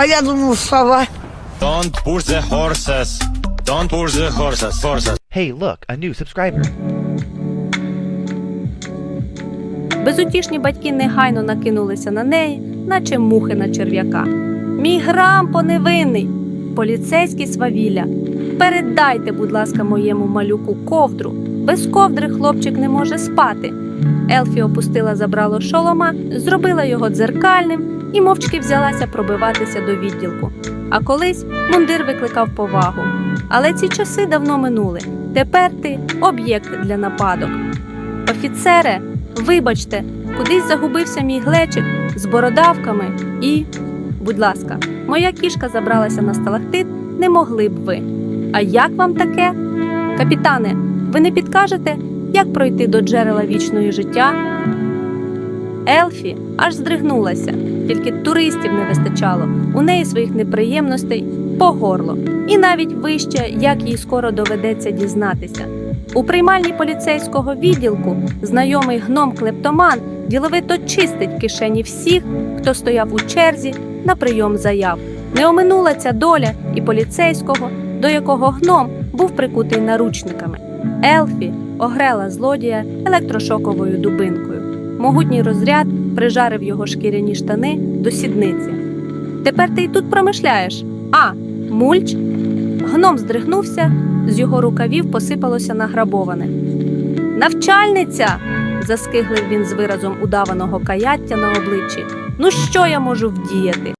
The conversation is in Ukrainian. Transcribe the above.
А я думав, сова. Don't push the horses. Don't push the horses. Horses. Hey, look, a new subscriber. Безутішні батьки негайно накинулися на неї, наче мухи на черв'яка. Мій грампо невинний, поліцейський свавілля. Передайте, будь ласка, моєму малюку ковдру. Без ковдри хлопчик не може спати. Елфі опустила забрало шолома, зробила його дзеркальним і мовчки взялася пробиватися до відділку. А колись мундир викликав повагу. Але ці часи давно минули. Тепер ти об'єкт для нападок. Офіцере, вибачте, кудись загубився мій глечик з бородавками і. Будь ласка, моя кішка забралася на сталактит, не могли б ви. А як вам таке? Капітане, ви не підкажете, як пройти до джерела вічної життя? Елфі аж здригнулася, тільки туристів не вистачало. У неї своїх неприємностей по горло. І навіть вище, як їй скоро доведеться дізнатися. У приймальні поліцейського відділку знайомий гном клептоман діловито чистить кишені всіх, хто стояв у черзі на прийом заяв. Не оминула ця доля і поліцейського, до якого гном був прикутий наручниками. Елфі огрела злодія електрошоковою дубинкою. Могутній розряд прижарив його шкіряні штани до сідниці. Тепер ти й тут промишляєш. А, мульч? Гном здригнувся, з його рукавів посипалося награбоване. Навчальниця. заскиглив він з виразом удаваного каяття на обличчі. Ну що я можу вдіяти?